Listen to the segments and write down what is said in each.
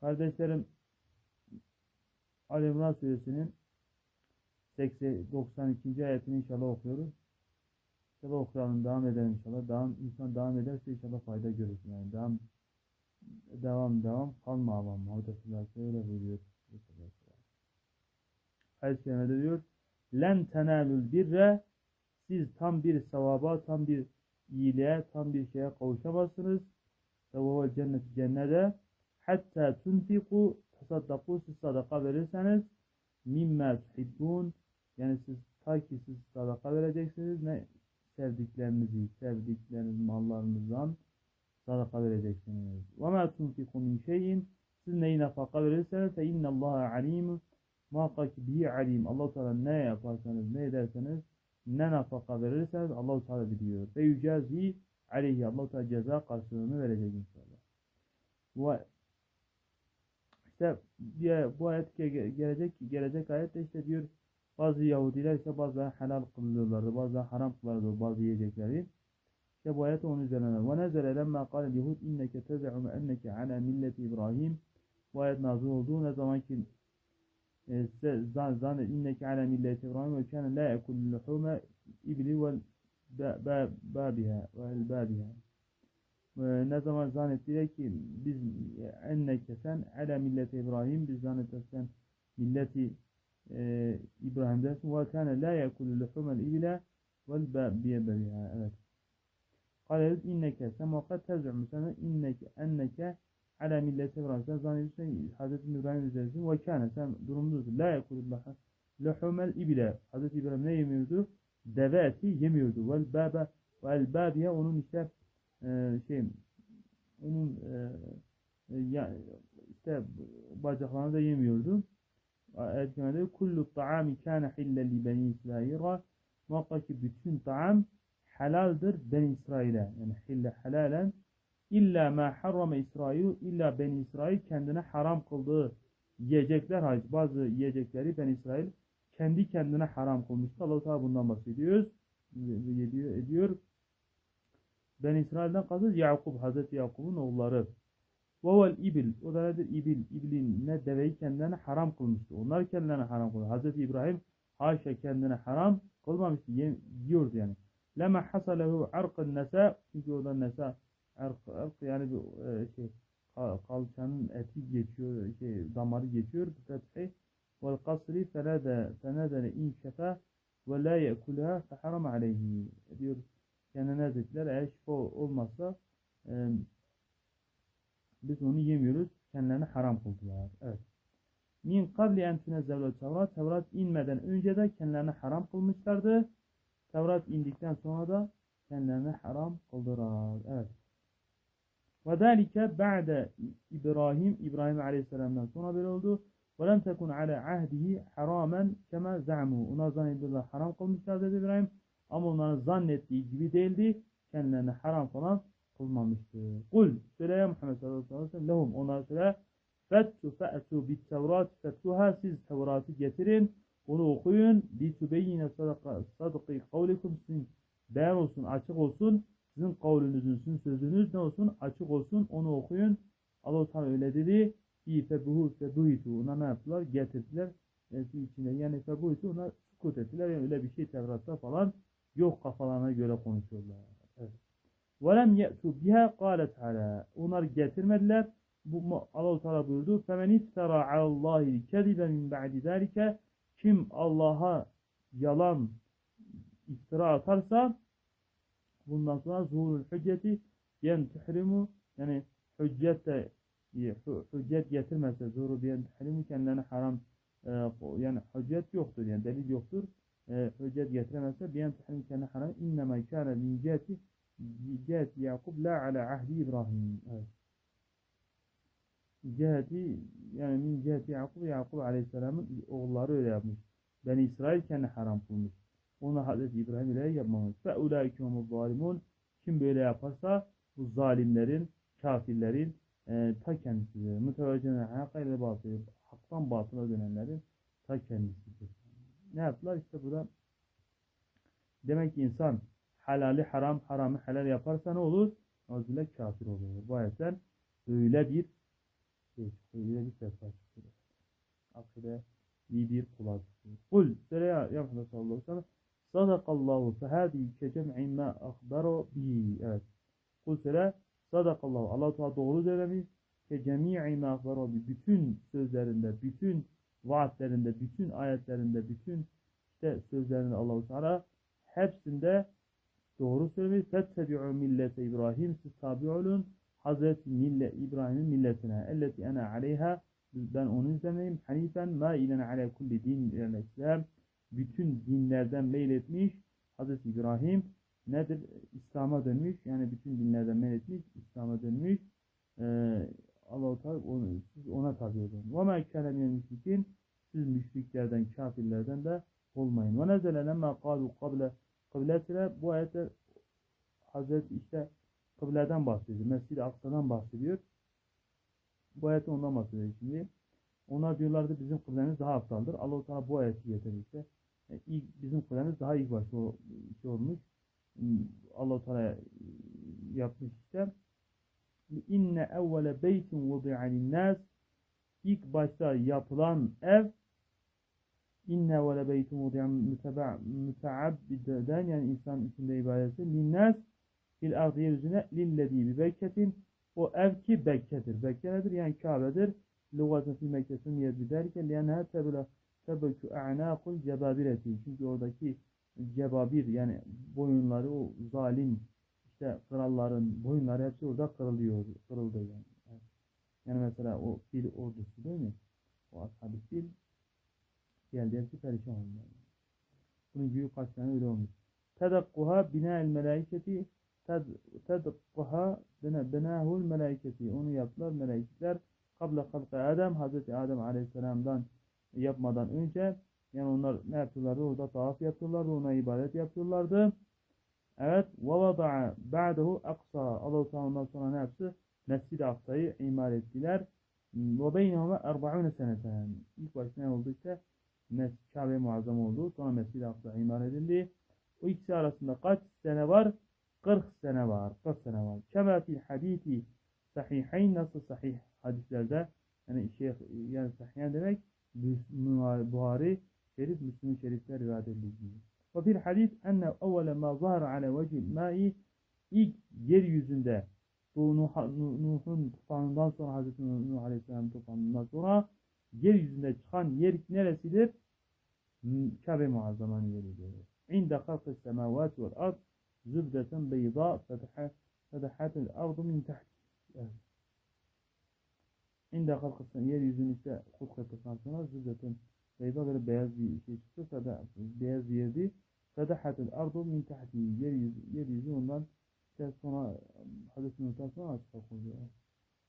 Kardeşlerim Ali İmran suresinin 80, 92. ayetini inşallah okuyoruz. İnşallah okuyalım, devam edelim inşallah. Devam, insan devam ederse inşallah fayda görür. Yani devam, devam, devam, kalma. Orada Sülası öyle buyuruyor. Hadis-i kerimede diyor, Len tenalul birre siz tam bir sevaba, tam bir iyiliğe, tam bir şeye kavuşamazsınız. Sevaba cennet cennete hatta tunfiku tasaddaku siz sadaka verirseniz mimma tuhibbun yani siz ta ki siz sadaka vereceksiniz ne sevdiklerinizi, sevdikleriniz mallarınızdan sadaka vereceksiniz. Ve ma tunfiku min şeyin siz neyi nafaka verirseniz fe innallaha alim muhakkak bihi alim. allah Teala ne yaparsanız, ne ederseniz, ne nafaka verirseniz allah Teala biliyor. Ve yücazi aleyhi. allah Teala ceza karşılığını verecek inşallah. Bu işte bu ayet ge- gelecek gelecek ayet de işte diyor bazı Yahudiler ise bazı helal kılıyorlardı, bazı haram kılıyorlardı bazı yiyecekleri. İşte bu ayet onun üzerine. Ve nezele lemma kâle yehud inneke tez'umu enneke ala milleti İbrahim. Bu ayet nazil olduğu ne zaman ki e, size zan zan inneke ala milleti İbrahim ve kâne la yekul luhume ibli vel ba- ba- babiha vel babiha. E, ne zaman zannettiler ki biz enneke sen ala milleti İbrahim biz zannedersen milleti e, İbrahim'desin ve kâne la yekul luhumel ibla vel babiha. Evet. Kale inneke sen muhakkak tez'umu sen inneke enneke ala milleti İbrahim. Sen zannediyorsun Hazreti İbrahim üzerisin ve kâne sen durumlusun. La yekulullah luhumel ibla. Hazreti İbrahim ne yemiyordu? Deve eti yemiyordu. Vel baba vel babiye onun işte e, şey onun e, e, ya, işte bacaklarını da yemiyordu. Ayet kerimede kullu ta'ami kana hillen li beni İsrail'a muhakkak ki bütün taam helaldir ben İsrail'e. Yani hille helalen illa ma harrama İsrail illa ben İsrail kendine haram kıldığı yiyecekler hariç bazı yiyecekleri ben İsrail kendi kendine haram kılmıştı. Allah Teala bundan bahsediyoruz. Ediyor, ediyor. Ben İsrail'den kasıt Yakup, Hazreti Yakup'un oğulları. Vevel ibil, o da nedir? İbil, ibilin ne deveyi kendilerine haram kılmıştı. Onlar kendilerine haram kılmıştı. Hazreti İbrahim haşa kendine haram kılmamıştı. Yiyordu yani. Lema hasalehu arkın nesa, çünkü orada nesa, ark, ark yani bir e, şey, kal- kalçanın eti geçiyor, şey, damarı geçiyor. Fethi. Vel kasri fenade, fenadene in şefa ve la yekulha feharam aleyhi. Diyor kendine zikirler eğer şifa olmazsa e, biz onu yemiyoruz. Kendilerine haram kıldılar. Evet. Min kabli en tünezzelü Tevrat. Tevrat inmeden önce de kendilerine haram kılmışlardı. Tevrat indikten sonra da kendilerine haram kıldılar. Evet. Ve zâlike ba'de İbrahim, İbrahim Aleyhisselam'dan sonra böyle oldu. Ve lem tekun ala ahdihi haramen kema za'mu. Ona zannediyorlar haram kılmışlar dedi İbrahim. Ama onların zannettiği gibi değildi. Kendilerine haram falan kılmamıştı. Kul söyle ya Muhammed sallallahu aleyhi ve sellem. Lehum onlara söyle. Fettu fe'tu bit tevrat fettuha siz Tevrat'ı getirin onu okuyun. Li tubeyyine sadaka sadıkı kavlikum sizin beyan olsun açık olsun. Sizin kavlünüzün sizin sözünüz ne olsun açık olsun onu okuyun. Allah Teala öyle dedi. Fi febuhu febuhitu ona ne yaptılar? Getirdiler. Yani içine yani febuhitu ona sukut ettiler. Yani öyle bir şey Tevrat'ta falan yok kafalarına göre konuşuyorlar. Evet. وَلَمْ يَأْتُوا بِهَا قَالَ تَعَالَى Onlar getirmediler. Bu Allah Teala buyurdu. فَمَنْ اِفْتَرَى عَلَى اللّٰهِ الْكَذِبَ مِنْ بَعْدِ ذَٰلِكَ Kim Allah'a yalan iftira atarsa bundan sonra zuhurul hücceti yen tuhrimu yani hüccette hüccet getirmezse zuhuru biyen tuhrimu kendilerine haram e, yani hüccet yoktur yani delil yoktur. E, hüccet getiremezse biyen tuhrimu kendine haram innema kâne min ciheti ciheti Yakup la ala ahdi İbrahim. Evet. Yani min ciheti Yakup Yakup Aleyhisselam'ın oğulları öyle yapmış. Beni İsrail kendi haram kılmış. Onu Hazreti İbrahim ile yapmamış. Fe ulaike humuz zalimun. Kim böyle yaparsa bu zalimlerin, kafirlerin e, ta kendisidir. Müteveccene hakka ile batıl, haktan batıla dönenlerin ta kendisidir. Ne yaptılar? İşte burada demek ki insan halali haram, haramı helal yaparsa ne olur? Azile kafir olur. Bu ayetten öyle bir şey. Öyle bir ses var çıkıyor. Akide iyi bir kulağa. Kul söyle ya, ya Muhammed sallallahu aleyhi ve sellem Sadakallahu fehâdî kecem'i mâ akbaro bihi. Evet. Kul söyle Sadakallahu. Allah Teala doğru söylemiş. Ke cemî'i mâ akbaro bihi. Bütün sözlerinde, bütün vaatlerinde, bütün ayetlerinde, bütün işte sözlerinde Allah-u Teala hepsinde doğru söylemiş. Fettebi'u millete İbrahim. Siz tabi olun. Hazreti Mille, İbrahim'in milletine. Elleti ene aleyha. Ben onu izlemeyim. Hanifen ma ilene ale kulli din ilen İslam. Bütün dinlerden meyletmiş. Hazreti İbrahim nedir? İslam'a dönmüş. Yani bütün dinlerden meyletmiş. İslam'a dönmüş. Ee, Allah-u Teala onu, siz ona tabi ma kâne minel müşrikin. Siz müşriklerden, kafirlerden de olmayın. Nezele lemma kâlu kable kıblesine bu ayette Hazreti işte kıbleden bahsediyor. Mescid-i Aksa'dan bahsediyor. Bu ayette ondan bahsediyor şimdi. Onlar diyorlardı bizim kıblemiz daha aptaldır. Allah Teala bu ayeti getirdi işte. E, ilk, bizim kıblemiz daha ilk başta şey olmuş. Allah Teala yapmış işte. İnne evvele beytin vudi'a linnas ilk başta yapılan ev inne evvele beytin vudi'a müteabbiden yani insan içinde ibadeti linnas fil ardı yeryüzüne lillezî bi bekketin o ev ki Bekke'dir. Bekke nedir? Yani Kabe'dir. Lugatın fi Mekke'sin yedi derken liyenha tebele tebekü a'nâkul cebabireti. Çünkü oradaki cebabir yani boyunları o zalim işte kralların boyunları hepsi orada kırılıyor. Kırıldı yani. Yani mesela o fil ordusu değil mi? O ashab-ı fil geldi hepsi perişan oldu. Yani. Bunun gibi kaç tane öyle olmuş. Tedakkuha bina'el melaiketi tedakkuha benahul melaiketi. Onu yaptılar melekler. Kabla halka Adem, Hazreti Adem Aleyhisselam'dan yapmadan önce yani onlar ne yapıyorlardı? Orada tavaf yapıyorlardı, ona ibadet yapıyorlardı. Evet. Ve vada'a ba'dahu aksa. Allah-u ondan sonra ne yaptı? Mescid-i Aksa'yı imar ettiler. Beynehuma erba'une seneten. İlk başta ne oldu işte? Mes Kabe muazzam oldu. Sonra Mescid-i Aksa imar edildi. O ikisi arasında kaç sene var? 40 sene var. 40 sene var. Kema fil hadisi sahihayn nasıl sahih hadislerde yani şeyh yani sahihayn demek Buhari şerif Müslüm şerifler rivayet edildiği. Ve fil hadis enne evvele ma zahara ala vecil ma'i ilk yeryüzünde bu Nuh'un tufanından sonra Hazreti Nuh Aleyhisselam tufanından sonra yeryüzünde çıkan yer neresidir? Kabe muazzamanın yeridir. İnde halkı semavati vel ard zübdeten beyda fedahatel ardu min. Evet. İnde halkı yeryüzünü işte hulk ettikten sonra zübdeten beyda böyle beyaz bir şey çıktı. Feda, beyaz bir yerdi. Fedahatel ardu min tahti. Yeryüzü, yeryüzü ondan işte sonra Hazreti Nuh'tan sonra açığa koyuyor.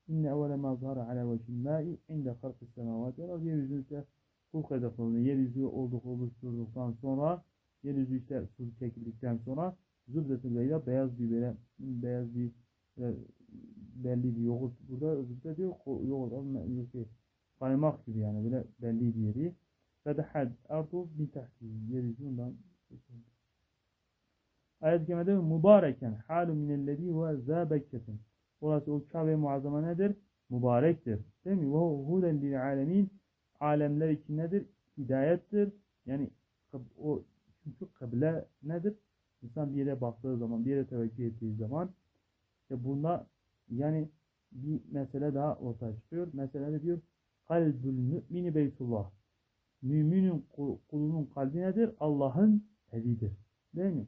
İnne evvele ma zahara ala vecil ma'i inde halkı semavati vel ard yeryüzünü işte hulk edildiğinde yeryüzü olduk oluşturduktan sonra yeryüzü işte su çekildikten sonra zübdetül beyda beyaz bir böyle beyaz bir e, belli bir yoğurt burada zübde diyor yoğurt şey, kaymak gibi yani böyle belli bir yeri fedahad ardu min tahti yeryüzü ondan Ayet-i Kerime'de mübareken halu minellezi ve zâbekketin Orası o Kabe muazzama nedir? Mübarektir. Değil mi? Ve huden lil alemin alemler için nedir? Hidayettir. Yani o çünkü kıble nedir? İnsan bir yere baktığı zaman, bir yere teveccüh ettiği zaman işte bunda yani bir mesele daha ortaya çıkıyor. Mesele ne diyor? Kalbül mümini beytullah. Müminin kulunun kalbi nedir? Allah'ın evidir. Değil mi?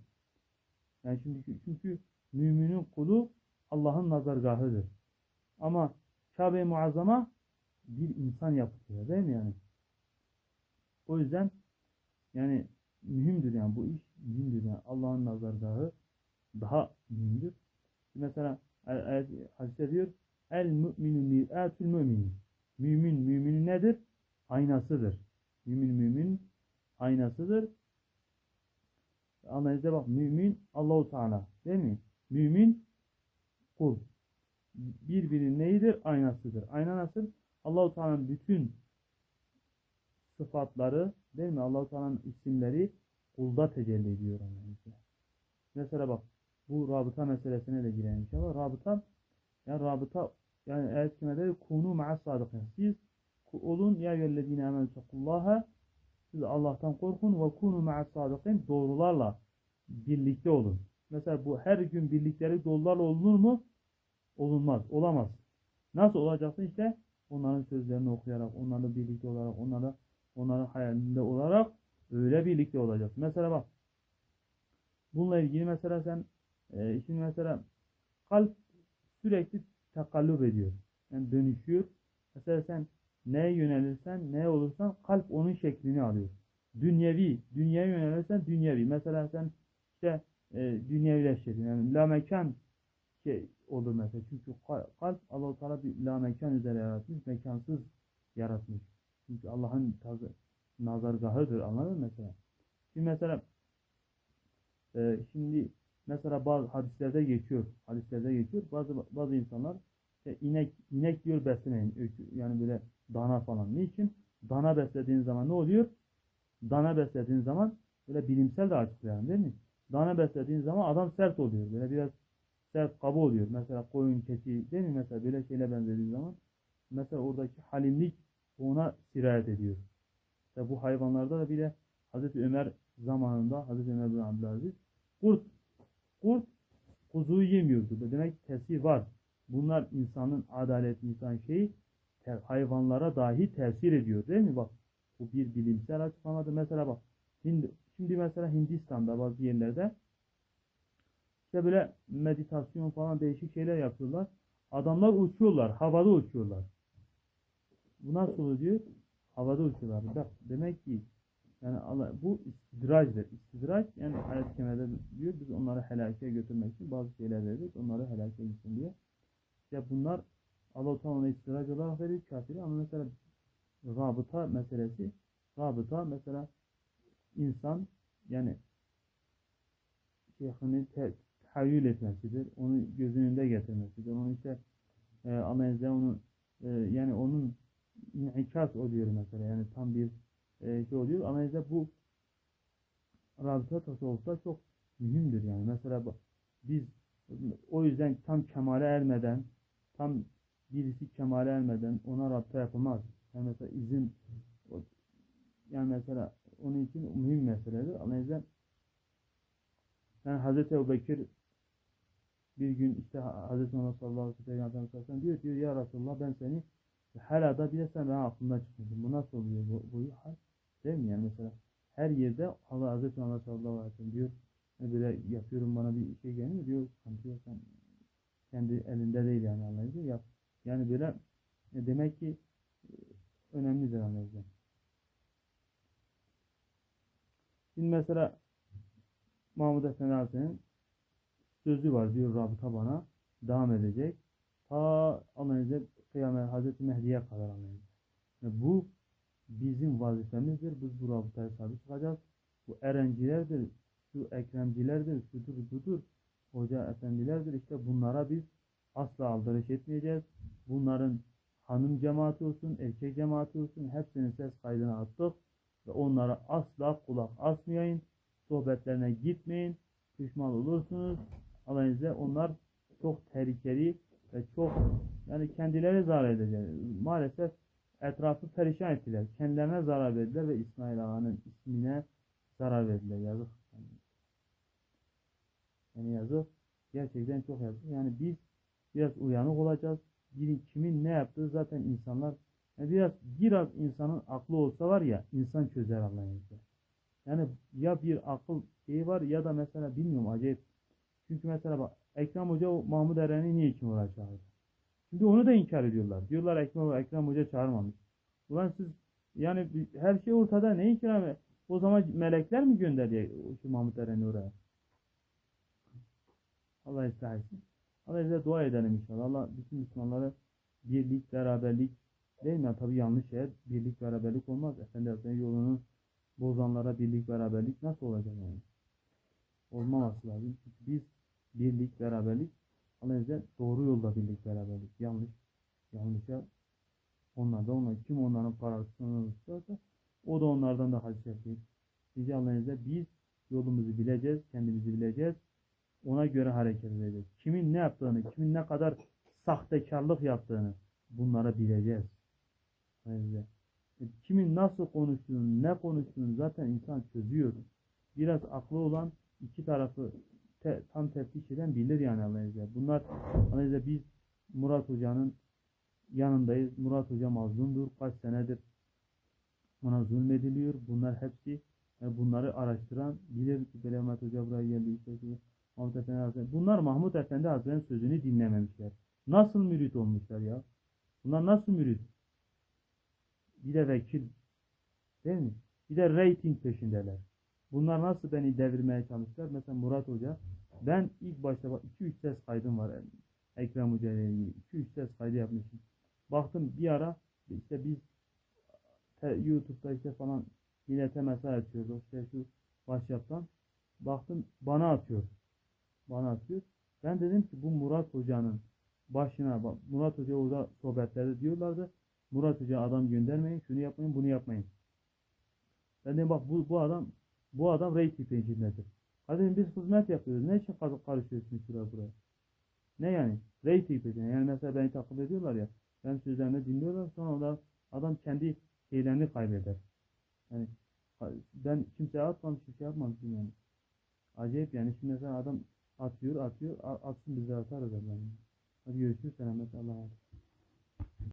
Yani şimdi çünkü müminin kulu Allah'ın nazargahıdır. Ama Kabe-i Muazzama bir insan yapıyor değil mi yani? O yüzden yani mühimdir yani bu iş mühimdir yani Allah'ın nazargahı daha mühimdir. Mesela ayet hadiste diyor el mü'minu mir'atul mü'minin. Mümin müminin nedir? Aynasıdır. Mümin mümin aynasıdır. Analize bak mümin Allahu Teala değil mi? Mümin kul. Birbirinin neyidir? Aynasıdır. Ayna nasıl? Allahu Teala'nın bütün sıfatları değil mi? Allahu Teala'nın isimleri kulda tecelli ediyor yani. Mesela bak bu rabıta meselesine de girelim inşallah. Rabıta yani rabıta Yani ayet kerimede kunu ma'a sadıkın. Siz olun ya eyyühellezine amenu tequllaha siz Allah'tan korkun ve kunu ma'a sadıkın. Doğrularla birlikte olun. Mesela bu her gün birlikleri doğrularla olunur mu? Olunmaz. Olamaz. Nasıl olacaksın işte? Onların sözlerini okuyarak, onlarla birlikte olarak, onlara, onların hayalinde olarak öyle birlikte olacaksın. Mesela bak. Bununla ilgili mesela sen e, şimdi mesela kalp sürekli takallub ediyor. Yani dönüşüyor. Mesela sen neye yönelirsen, neye olursan kalp onun şeklini alıyor. Dünyevi, dünyaya yönelirsen dünyevi. Mesela sen işte e, dünyevileştirdin. Yani la mekan şey olur mesela. Çünkü kal- kalp Allah-u Teala bir la mekan üzere yaratmış, mekansız yaratmış. Çünkü Allah'ın nazargahıdır anladın mı mesela? Şimdi mesela e, şimdi mesela bazı hadislerde geçiyor. Hadislerde geçiyor. Bazı bazı insanlar işte inek inek diyor beslemeyin. Yani böyle dana falan. Niçin? Dana beslediğin zaman ne oluyor? Dana beslediğin zaman böyle bilimsel de açıklayalım değil mi? Dana beslediğin zaman adam sert oluyor. Böyle biraz sert kaba oluyor. Mesela koyun, keçi değil mi? Mesela böyle şeyle benzediği zaman mesela oradaki halimlik ona sirayet ediyor. İşte bu hayvanlarda da bile Hazreti Ömer zamanında Hazreti Ömer bin Abdülaziz kurt kurt kuzuyu yemiyordu. Demek ki tesir var. Bunlar insanın adalet, insan şeyi hayvanlara dahi tesir ediyor değil mi? Bak bu bir bilimsel açıklamadır. Mesela bak Hind, şimdi mesela Hindistan'da bazı yerlerde işte böyle meditasyon falan değişik şeyler yapıyorlar. Adamlar uçuyorlar. Havada uçuyorlar. Bu nasıl oluyor? Havada uçuyorlar. Bak demek ki yani Allah, bu istidraçdır. İstidraç yani ayet-i kerimede diyor biz onları helake götürmek için bazı şeyler veririz. Onları helake gitsin diye. İşte bunlar Allah-u Teala ona istidraç olarak veriyor kafiri ama mesela rabıta meselesi rabıta mesela insan yani şeyhini te, etmesidir. Onu gözünün önünde getirmesidir. Onun işte e, analize onun e, yani onun inikas oluyor mesela. Yani tam bir e, şey oluyor. Analize bu rabıta tasavvufta çok mühimdir yani. Mesela biz o yüzden tam kemale ermeden tam birisi kemale ermeden ona rabıta yapılmaz. Yani mesela izin yani mesela onun için mühim meseledir. Analize yani Hazreti Ebu Bekir bir gün işte Hazreti Muhammed sallallahu aleyhi ve sellem Peygamber diyor, diyor ya Resulullah ben seni hala da bile sen benim aklımda çıkmadın. Bu nasıl oluyor bu, bu hal? Değil mi yani mesela her yerde Allah Hazreti Muhammed sallallahu aleyhi ve sellem diyor "Ne böyle yapıyorum bana bir şey gelmiyor diyor yok sen kendi elinde değil yani anlayınca yap. Yani böyle e, demek ki e, önemlidir anlayınca. Şimdi mesela Mahmud Efendi Hazretleri'nin sözü var diyor rabıta bana devam edecek. Ta anlayınca kıyamet Hazreti Mehdi'ye kadar anlayınca. Yani bu bizim vazifemizdir. Biz bu rabıtaya sahip çıkacağız. Bu erencilerdir, şu ekremcilerdir, şudur budur, hoca efendilerdir. İşte bunlara biz asla aldırış etmeyeceğiz. Bunların hanım cemaati olsun, erkek cemaati olsun hepsinin ses kaydını attık. Ve onlara asla kulak asmayın. Sohbetlerine gitmeyin. Pişman olursunuz. İzniyle onlar çok tehlikeli ve çok yani kendileri zarar edecek. Maalesef etrafı perişan ettiler. Kendilerine zarar verdiler ve İsmail Ağa'nın ismine zarar verdiler. Yazık. Yani yazık. Gerçekten çok yazık. Yani biz biraz uyanık olacağız. Bir, kimin ne yaptığı zaten insanlar yani biraz biraz insanın aklı olsa var ya insan çözer Allah'ın izniyle. Yani ya bir akıl şeyi var ya da mesela bilmiyorum acayip. Çünkü mesela bak Ekrem Hoca o Mahmud Eren'i niye için oraya çağırdı? Şimdi onu da inkar ediyorlar. Diyorlar Ekrem, Ekrem Hoca çağırmamış. Ulan siz yani her şey ortada ne inkar O zaman melekler mi gönderdi şu Mahmud Eren'i oraya? Allah ıslah. Allah bize dua edelim inşallah. Allah bütün Müslümanlara birlik, beraberlik değil mi? Tabii yanlış şey. Birlik, beraberlik olmaz. Efendi Hazretleri yolunu bozanlara birlik, beraberlik nasıl olacak yani? Olmaması lazım. Çünkü biz birlik, beraberlik Allah bize doğru yolda birlik, beraberlik. Yanlış, yanlışa onlar da onlar. Kim onların parasını tutarsa o da onlardan da hadis yapıyor. Bizi Allah'ın biz yolumuzu bileceğiz, kendimizi bileceğiz. Ona göre hareket edeceğiz. Kimin ne yaptığını, kimin ne kadar sahtekarlık yaptığını bunları bileceğiz. Ayrıca e, kimin nasıl konuştuğunu, ne konuştuğunu zaten insan çözüyor. Biraz aklı olan iki tarafı te- tam teftiş eden bilir yani izniyle. Bunlar izniyle biz Murat Hoca'nın yanındayız. Murat Hoca mazlumdur. Kaç senedir ona zulmediliyor. Bunlar hepsi e, bunları araştıran bilir ki böyle Mehmet Hoca buraya geldi. Mahmut Efendi Hazretleri. Bunlar Mahmut Efendi Hazretleri'nin sözünü dinlememişler. Nasıl mürit olmuşlar ya? Bunlar nasıl mürit? Bir de vekil. Değil mi? Bir de rating peşindeler. Bunlar nasıl beni devirmeye çalıştılar? Mesela Murat Hoca. Ben ilk başta bak 2-3 ses kaydım var. yani. Ekrem Hoca ile ilgili. 2-3 ses kaydı yapmışım. Baktım bir ara işte biz YouTube'da işte falan millete mesaj atıyoruz. İşte şu WhatsApp'tan. Baktım bana atıyor. Bana atıyor. Ben dedim ki bu Murat Hoca'nın başına Murat Hoca orada sohbetlerde diyorlardı. Murat Hoca adam göndermeyin, şunu yapmayın, bunu yapmayın. Ben dedim bak bu, bu adam bu adam reyting peşindedir. Kardeşim biz hizmet yapıyoruz. Ne için kar- karışıyorsun şuraya buraya? Ne yani? Reyting peşinde. Yani mesela beni takip ediyorlar ya. Ben sözlerimi dinliyorlar. Sonra da adam kendi şeylerini kaybeder. Yani ben kimseye atmamışım, şey yapmamışım yani. Acayip yani. Şimdi mesela adam atıyor, atıyor. Atsın bize atarız adam. Hadi görüşürüz. Selamet Allah'a.